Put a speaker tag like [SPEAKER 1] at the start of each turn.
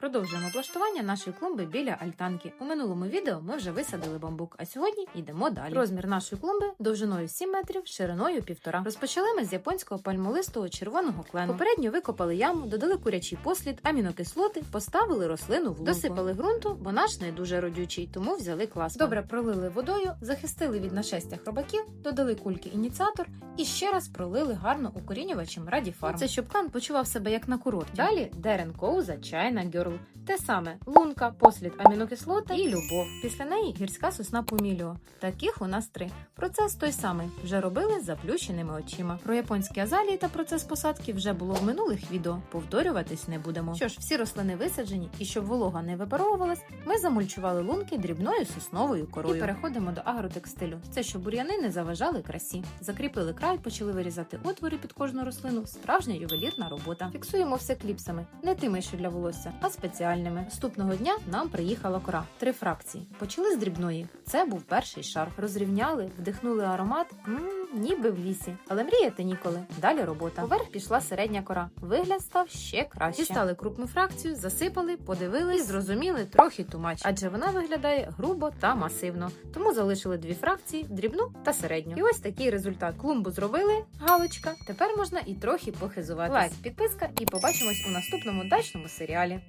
[SPEAKER 1] Продовжуємо облаштування нашої клумби біля альтанки. У минулому відео ми вже висадили бамбук, а сьогодні йдемо далі. Розмір нашої клумби довжиною 7 метрів, шириною 1,5. Розпочали ми з японського пальмолистого червоного клену. Попередньо викопали яму, додали курячий послід, амінокислоти, поставили рослину в лунку. Досипали ґрунту, бо наш не дуже родючий, тому взяли клас. Добре пролили водою, захистили від нашестя хробаків, додали кульки ініціатор і ще раз пролили гарно укорінювачем радіфарм. Це щоб кан почував себе як на курорті. Далі Дерен Коуза, чайна герл. Те саме лунка, послід амінокислота і любов. Після неї гірська сосна поміліо. Таких у нас три. Процес той самий вже робили з заплющеними очима. Про японські азалії та процес посадки вже було в минулих відео. Повторюватись не будемо. Що ж, всі рослини висаджені, і щоб волога не випаровувалась, ми замульчували лунки дрібною сосновою корою. І переходимо до агротекстилю. Це щоб бур'яни не заважали красі. Закріпили край, почали вирізати отвори під кожну рослину. Справжня ювелірна робота. Фіксуємо все кліпсами, не тими, що для волосся, а спеціальними. Наступного дня нам приїхала кора. Три фракції. Почали з дрібної. Це був перший шар. Розрівняли, вдихнули аромат, м ніби в лісі. Але мріяти ніколи. Далі робота. Поверх пішла середня кора. Вигляд став ще краще. Дістали крупну фракцію, засипали, подивились, зрозуміли трохи тумач, адже вона виглядає грубо та масивно. Тому залишили дві фракції: дрібну та середню. І ось такий результат. Клумбу зробили, галочка. Тепер можна і трохи похизувати. Лайк, підписка, і побачимось у наступному дачному серіалі.